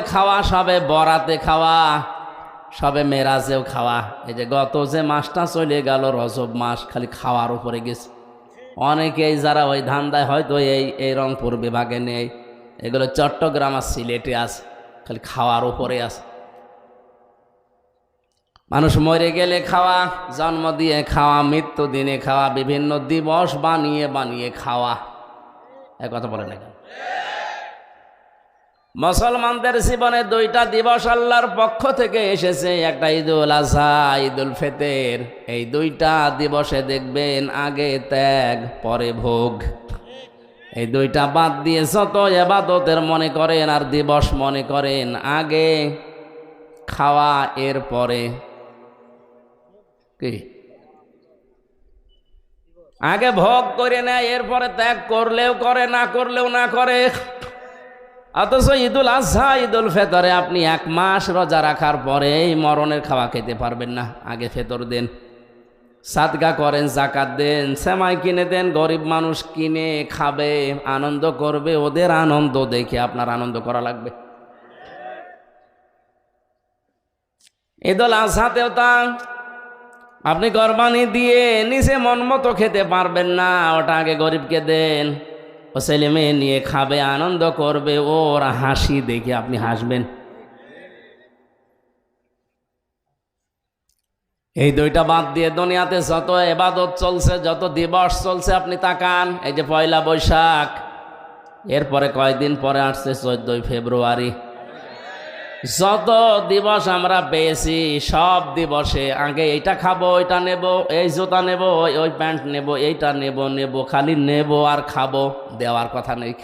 খাওয়া, সবে বরাতে খাওয়া, সবে মেরাজেও খাওয়া। এই যে গত যে মাসটা চলে গেল, রজব মাস খালি খাওয়ার উপরে গেছে। অনেকেই যারা ওই ধান্দায় হয়তো এই এই রংপুর বিভাগে নেই, এগুলো চট্টগ্রাম আর সিলেটে আছে, খালি খাওয়ার উপরে আছে। মানুষ মরে গেলে খাওয়া, জন্ম দিয়ে খাওয়া, মৃত্যু দিনে খাওয়া, বিভিন্ন দিবস বানিয়ে বানিয়ে খাওয়া। এক কথা বলে না কেন? মুসলমানদের জীবনে দুইটা দিবস আল্লাহর পক্ষ থেকে এসেছে, একটা ঈদুল আজহা ঈদুল ফেতের। এই দুইটা দিবসে দেখবেন আগে ত্যাগ, পরে ভোগ। এই দুইটা বাদ দিয়ে যত এবাদতের মনে করেন আর দিবস মনে করেন, আগে খাওয়া এর পরে কি? আগে ভোগ করে নেয়, এরপরে ত্যাগ করলেও করে, না করলেও না করে। অথচ ঈদুল আজহা, ঈদুল ফেতরে আপনি এক মাস রোজা রাখার পরে এই মরণের খাওয়া খেতে পারবেন না। আগে ফেতর দেন, সাদগা করেন, জাকাত দেন, সেমাই কিনে দেন, গরিব মানুষ কিনে খাবে, আনন্দ করবে, ওদের আনন্দ দেখে আপনার আনন্দ করা লাগবে। ঈদুল আজহাতেও তা, আপনি কোরবানি দিয়ে নিজে মন মতো খেতে পারবেন না, ওটা আগে গরিবকে দেন। ও ছেলে মেয়ে নিয়ে খাবে, আনন্দ করবে, ওর হাসি দেখে আপনি হাসবেন। এই দুইটা বাদ দিয়ে দুনিয়াতে যত এবাদত চলছে, যত দিবস চলছে, আপনি তাকান। এই যে পয়লা বৈশাখ, এরপরে কয়েকদিন পরে আসছে? চোদ্দই ফেব্রুয়ারি। যত দিবস আমরা পেয়েছি, সব দিবসে আগে এইটা খাব, ওইটা নেব, এই জুতা নেব, ওই ওই প্যান্ট নেব, এইটা নেব নেব, খালি নেব আর খাব দেওয়ার কথা নেই।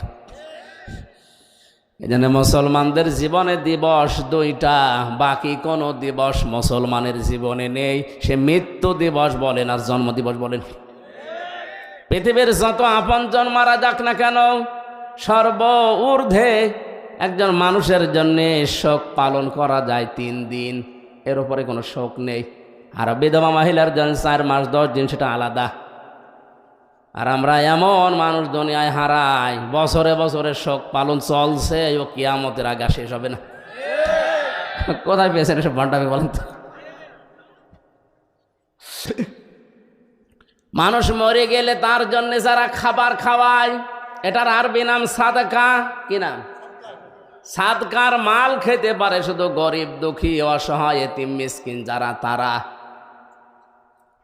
এই জন্য মুসলমানদের জীবনে দিবস দুইটা, বাকি কোনো দিবস মুসলমানের জীবনে নেই। সে মৃত্যু দিবস বলেন আর জন্ম দিবস বলেন। পৃথিবীর যত আপনজন মারা যাক না কেন, সর্ব ঊর্ধ্বে একজন মানুষের জন্য শোক পালন করা যায় তিন দিন, এর উপরে কোনো শোক নেই। আর বিধবা মহিলার জন্য চার মাস, দশ দিন সেটা আলাদা। আর আমরা এমন মানুষ দুনিয়ায় হারাই, বছরে বছরে শোক পালন চলছে, ও কিয়ামতের আগা শেষ হবে না। কোথায় পেয়েছেন এসব ভান্ডামি বলেন তো? মানুষ মরে গেলে তার জন্য যারা খাবার খাওয়ায়, এটার আরবি নাম সাদকা, কি নাম? সাদকার মাল খেতে পারে শুধু গরিব, দুঃখী, অসহায়, এতিম, মিসকিন যারা তারা।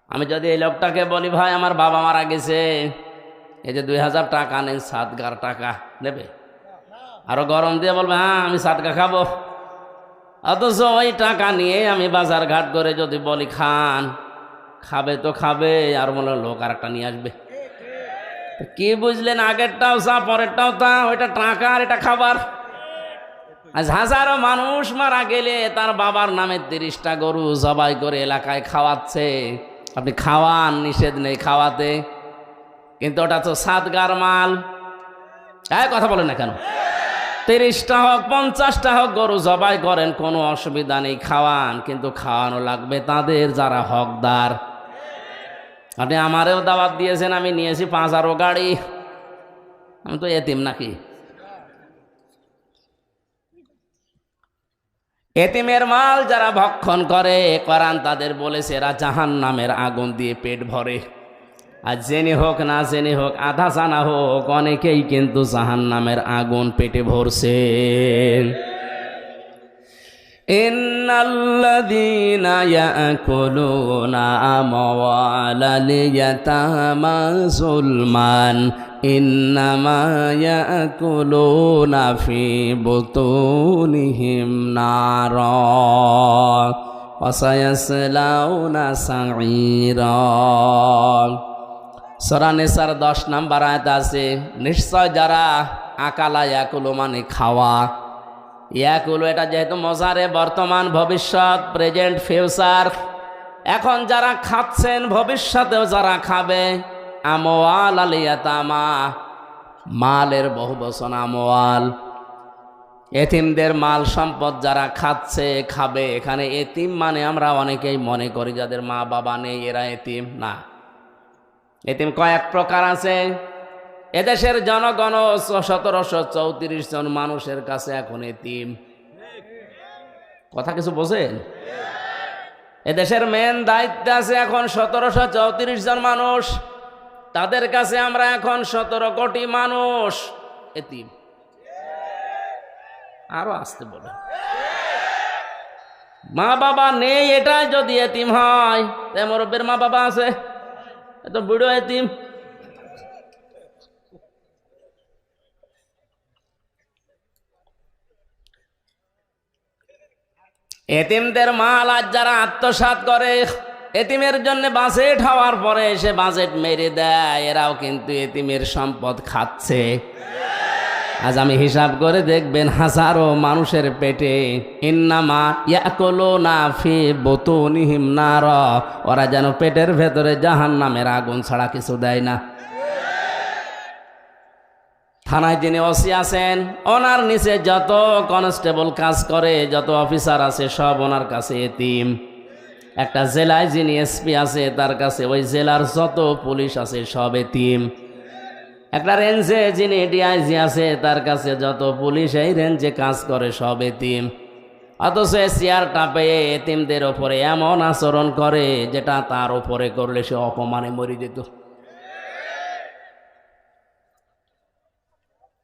আমি যদি এই লোকটাকে বলি, ভাই, আমার বাবা মারা গেছে। এই যে দুই হাজার টাকা নেন সাদগার টাকা নেবে? আরও গরম দিয়ে বলবে হ্যাঁ আমি সাদকা খাব। অথচ ওই টাকা নিয়ে আমি বাজার ঘাট করে যদি বলি, খান, খাবে তো খাবে। আর মনে লোক আর একটা নিয়ে আসবে। কি বুঝলেন, আগেরটাও চা পরেরটাও তা? ওইটা টাকা আর এটা খাবার? আজ হাজারো মানুষ মারা গেলে তার বাবার নামে তিরিশটা গরু জবাই করে এলাকায় খাওয়াচ্ছে। আপনি খাওয়ান, নিষেধ নেই খাওয়াতে। কিন্তু ওটা তো সাতগার মাল। হ্যাঁ কথা বলেন না কেন? তিরিশটা হোক, পঞ্চাশটা হোক, গরু জবাই করেন, কোনো অসুবিধা নেই, খাওয়ান। কিন্তু খাওয়ানো লাগবে তাদের যারা হকদার। আপনি আমারেও দাওয়াত দিয়েছেন, আমি নিয়েছি পাঁচ আরও গাড়ি। আমি তো এতিম নাকি? এতিমের মাল যারা ভক্ষণ করে করান তাদের বলেছে এরা জাহান নামের আগুন দিয়ে পেট ভরে আর জেনে হোক না জেনে হোক আধা জানা হোক অনেকেই কিন্তু জাহান নামের আগুন পেটে ভরছে إن الذين يأكلون أموال اليتامى ظلما إنما يأكلون في بطونهم نارا وسيصلون سعيرا সরা নেসার দশ নাম্বার আয়াত আছে নিশ্চয় যারা আকালা ইয়াকুলো মানে খাওয়া ইয়াকুলো এটা যেহেতু মজারে বর্তমান ভবিষ্যৎ প্রেজেন্ট ফিউচার এখন যারা খাচ্ছেন ভবিষ্যতেও যারা খাবে আমোয়াল আলিয়াতামা মালের বহু বচন আমওয়াল। এতিমদের মাল সম্পদ যারা খাচ্ছে, খাবে, এখানে এতিম মানে আমরা অনেকেই মনে করি যাদের মা বাবা নেই, এরা এতিম না। এতিম কয়েক প্রকার আছে। এদেশের জনগণ সতেরোশো চৌত্রিশ জন মানুষের কাছে এখন এতিম। কথা কিছু বোঝেন? এদেশের মেন দায়িত্ব আছে এখন সতেরোশো চৌত্রিশ জন মানুষ। তাদের কাছে আমরা এখন সতেরো কোটি মানুষ। এতিম। আরও আসতে বলে। মা বাবা নেই এটাই যদি এতিম হয় মুরব্বের মা বাবা আছে? এত বুড়ো এতিম। এতিমদের মাল আজ যারা আত্মসাত করে এতিমের জন্য বাজেট হওয়ার পরে এসে বাজেট মেরে দেয়। এরাও কিন্তু এতিমের সম্পদ খাচ্ছে। আজ আমি হিসাব করে দেখবেন হাজারো মানুষের পেটে না ফি ওরা যেন পেটের ভেতরে জাহান নামের আগুন ছাড়া কিছু দেয় না। থানায় যিনি ওসি আছেন, ওনার নিচে যত কনস্টেবল কাজ করে, যত অফিসার আছে, সব ওনার কাছে এতিম। একটা জেলায় যিনি এসপি আছে, তার কাছে ওই জেলার যত পুলিশ আছে, সব এতিম একটা রেঞ্জে যিনি ডিআইজি আছে, তার কাছে যত পুলিশ, এই রেঞ্জে কাজ করে, সব এতিম অথচ চেয়ারটা পেয়ে এতিমদের ওপরে এমন আচরণ করে, যেটা তার ওপরে করলে সে অপমানে মরে যেত।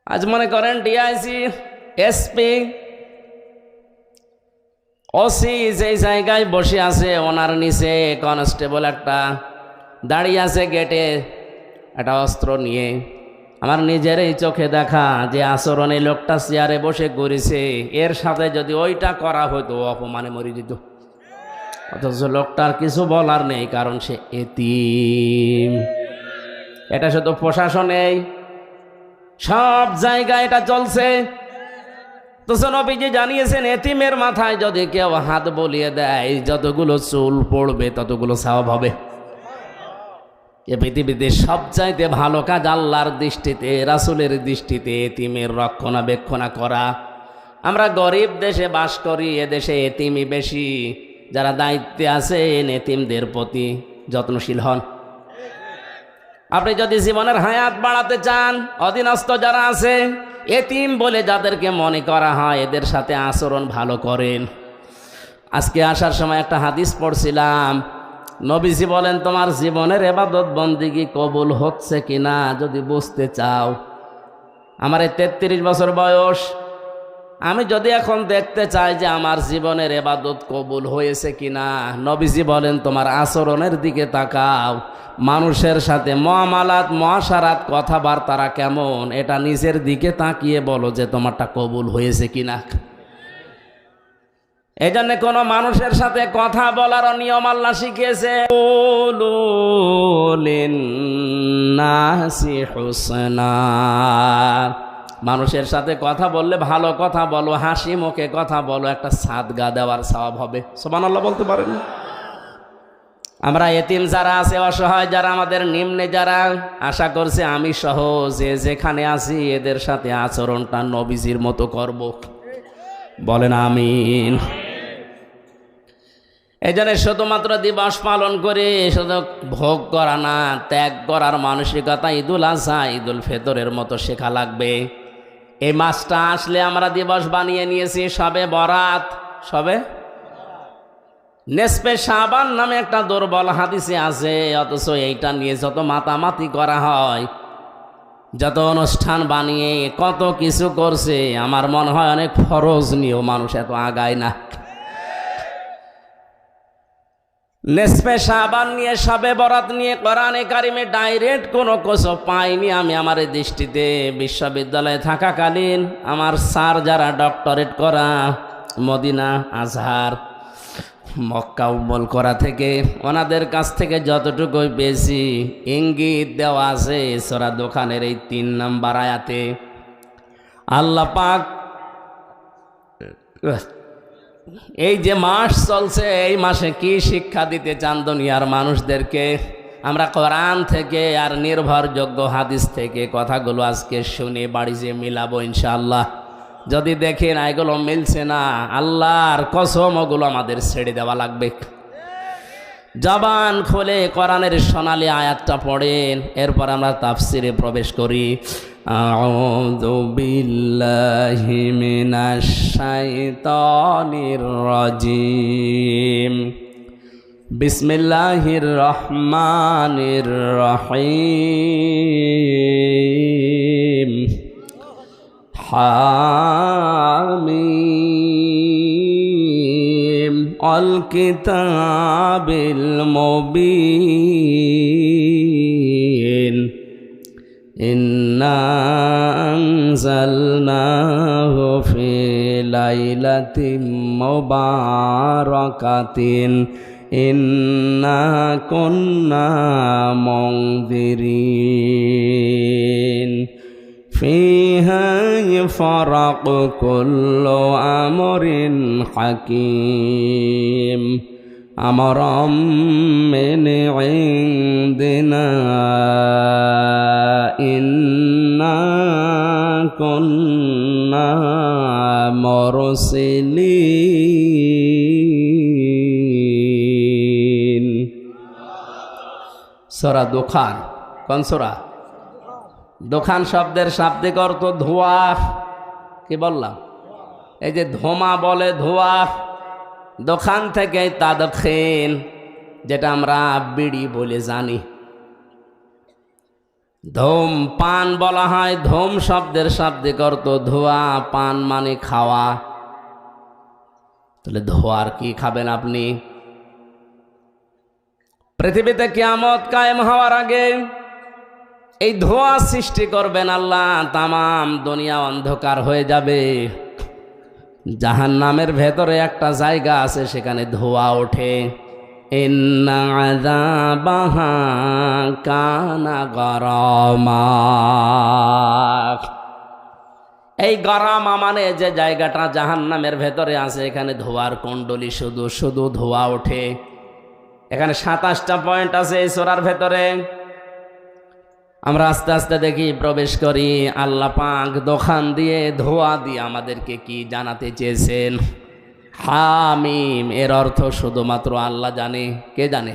আজ মনে করেন ডিআইসি এসপি ওসি যেই জায়গায় বসে আছে, ওনার নিচে কনস্টেবল একটা দাঁড়িয়ে আছে গেটে একটা অস্ত্র নিয়ে। আমার নিজের এই চোখে দেখা যে আচরণে লোকটা চেয়ারে বসে করেছে এর সাথে যদি ওইটা করা হতো অপমানে মরে যেত। অথচ লোকটার কিছু বলার নেই, কারণ সে এতিম। এটা শুধু প্রশাসনেই। সব জায়গায় এটা চলছে। তো নবীজি জানিয়েছেন, এতিমের মাথায় যদি কেউ হাত বলিয়ে দেয়, যতগুলো চুল পড়বে ততগুলো সওয়াব হবে। এ পৃথিবীতে সবচাইতে ভালো কাজ আল্লাহর দৃষ্টিতে, রাসুলের দৃষ্টিতে এতিমের রক্ষণাবেক্ষণা করা। আমরা গরিব দেশে বাস করি, এ দেশে এতিমই বেশি। যারা দায়িত্বে আছেন, এতিমদের প্রতি যত্নশীল হন। আপনি যদি জীবনের হায়াত বাড়াতে চান, অধীনস্থ যারা আছে এতিম বলে যাদেরকে মনে করা হয় এদের সাথে আচরণ ভালো করেন। আজকে আসার সময় একটা হাদিস পড়ছিলাম। নবীজি বলেন, তোমার জীবনের এবাদত বন্দিগি কবুল হচ্ছে কিনা যদি বুঝতে চাও? আমার এই তেত্রিশ বছর বয়স আমি যদি এখন দেখতে চাই যে আমার জীবনের এবাদত কবুল হয়েছে কিনা, নবীজি বলেন, তোমার আচরণের দিকে তাকাও। মানুষের সাথে মহামালাত, মহাসারাত কথাবার্তারা কেমন? এটা নিজের দিকে তাকিয়ে বলো যে তোমারটা কবুল হয়েছে কিনা। এই জন্য কোনো মানুষের সাথে কথা বলার নিয়ম আল্লাহ শিখিয়েছে। নাসি মানুষের সাথে কথা বললে ভালো কথা বলো, হাসি মুখে কথা বলো, একটা সাদগা দেওয়ার স্বভাব হবে। সোমান আল্লাহ বলতে পারেন? আমরা এতিম যারা আছে, অসহায় যারা, আমাদের নিম্নে যারা আশা করছে আমি সহ যে যেখানে আছি, এদের সাথে আচরণটা নবীজির মতো করব। বলেন আমিন। এই জন্য শুধুমাত্র দিবস পালন করে শুধু ভোগ করা না, ত্যাগ করার মানসিকতা ঈদুল আজহা ঈদুল ফেতরের মতো শেখা লাগবে। এই মাসটা আসলে আমরা দিবস বানিয়ে নিয়েছি, সবে বরাত। সবে? নেসপে সাবান নামে একটা দুর্বল হাদিসে আছে, অথচ এইটা নিয়ে যত মাতামাতি করা হয়, যত অনুষ্ঠান বানিয়ে কত কিছু করছে, আমার মনে হয় অনেক ফরজ নিয়েও মানুষ এত আগায় না। নেসপে সাবান নিয়ে সবে বরাত নিয়ে, কোরআনে কারিমে ডাইরেক্ট কোনো কিছু পাইনি। আমি আমার দৃষ্টিতে বিশ্ববিদ্যালয়ে থাকাকালীন আমার স্যার যারা ডক্টরেট করা, মদিনা, আজহার, মক্কা উম্মল করা থেকে, ওনাদের কাছ থেকে যতটুকু বেশি ইঙ্গিত দেওয়া আছে সোরা দোকানের এই তিন নাম্বার আয়াতে। আল্লাহ এই যে মাস চলছে, এই মাসে কি শিক্ষা দিতে চান দুনিয়ার মানুষদেরকে? আমরা কোরআন থেকে আর নির্ভরযোগ্য হাদিস থেকে কথাগুলো আজকে শুনে বাড়ি যে মিলাবো ইনশাআল্লাহ। যদি দেখেন এগুলো মিলছে না, আল্লাহর কসম ওগুলো আমাদের ছেড়ে দেওয়া লাগবে। জবান খোলে কোরআনের সোনালি আয়াতটা পড়েন, এরপর আমরা তাফসিরে প্রবেশ করি। أعوذ بالله من الشيطان الرجيم بسم الله الرحمن الرحيم حاميم الكتاب المبين أنزلناه في ليلة مباركة إنا كنا منذرين فيها يفرق كل أمر حكيم أمرا من عندنا إنا كنا مرسلين সরা দোকান কোন সরা দোকান শব্দের শাব্দিক অর্থ ধোয়া কি বললাম এই যে ধোমা বলে ধোয়া দোকান থেকে তাদখিন যেটা আমরা বিড়ি বলে জানি ধূম পান বলা হয়, ধূম শব্দের শাব্দিক অর্থ ধোয়া, পান মানে খাওয়া। তাহলে ধোয়ার কি খাবেন আপনি? পৃথিবীতে কিয়ামত কায়েম হওয়ার আগে এই ধোঁয়া সৃষ্টি করবেন আল্লাহ, তামাম দুনিয়া অন্ধকার হয়ে যাবে। জাহান নামের ভেতরে একটা জায়গা আছে, সেখানে ধোঁয়া ওঠে। ইন্না আযাবাহা কানা গরমা এই গরমা মানে যে জায়গাটা জাহান নামের ভেতরে আছে, এখানে ধোয়ার কুণ্ডলি শুধু শুধু ধোঁয়া ওঠে। এখানে সাতাশটা পয়েন্ট আছে এই সোরার ভেতরে। আমরা আস্তে আস্তে দেখি, প্রবেশ করি, আল্লাহ পাক দোকান দিয়ে ধোয়া দিয়ে আমাদেরকে কি জানাতে চেয়েছেন? হামিম, এর অর্থ শুধুমাত্র আল্লাহ জানে, কে জানে?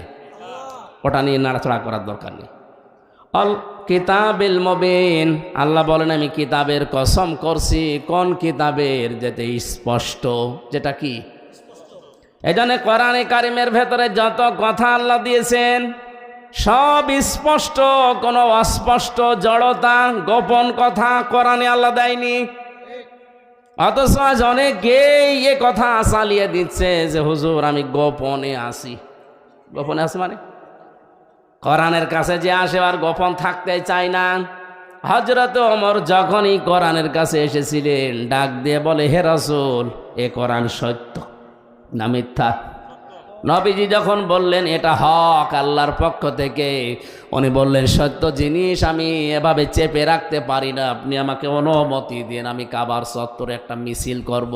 ওটা নিয়ে নাড়াচড়া করার দরকার নেই। অল কিতাবিল মবিন, আল্লাহ বলেন, আমি কিতাবের কসম করছি, কোন কিতাবের যেতে স্পষ্ট? যেটা কি? এই জন্য কোরআনে কারিমের ভেতরে যত কথা আল্লাহ দিয়েছেন, সব স্পষ্ট, কোনো অস্পষ্ট জড়তা, গোপন কথা কোরআনে আল্লাহ দেয়নি। অথচ অনেকেই এ কথা চালিয়ে দিচ্ছে যে, হুজুর, আমি গোপনে আসি গোপনে আসি মানে? কোরআনের কাছে যে আসে আর গোপন থাকতে চাই না। হজরত অমর যখনই কোরআনের কাছে এসেছিলেন, ডাক দিয়ে বলে, হে রসুল, এ কোরআন সত্য না মিথ্যা? নবীজি যখন বললেন, এটা হক আল্লাহর পক্ষ থেকে। উনি বললেন, সত্য জিনিস আমি এভাবে চেপে রাখতে পারি না। আপনি আমাকে অনুমতি দিন, আমি কাবার চত্বরে একটা মিছিল করব।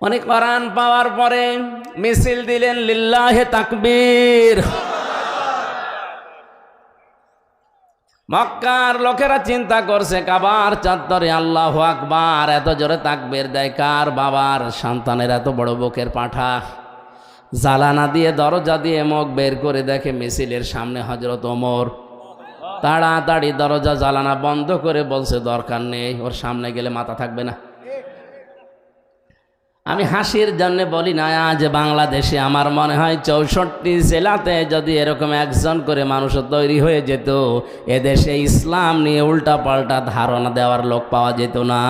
অনেক কোরআন পাওয়ার পরে মিছিল দিলেন, লিল্লাহে তাকবীর। মক্কার লোকেরা চিন্তা করছে, কাবার চাঁদরে আল্লাহ আকবার, এত জোরে তাকবের দেয় কার বাবার? সন্তানের এত বড় বুকের পাঠা। জ্বালানা দিয়ে, দরজা দিয়ে মুখ বের করে দেখে মিছিলের সামনে হজরত ওমর। তাড়াতাড়ি দরজা জ্বালানা বন্ধ করে বলছে, দরকার নেই, ওর সামনে গেলে মাথা থাকবে না। আমি হাসির জন্য বলি না, আজ বাংলাদেশে আমার মনে হয় চৌষট্টি জেলাতে যদি এরকম একজন করে মানুষ তৈরি হয়ে যেত, এদেশে ইসলাম নিয়ে উল্টা পাল্টা ধারণা দেওয়ার লোক পাওয়া যেত না।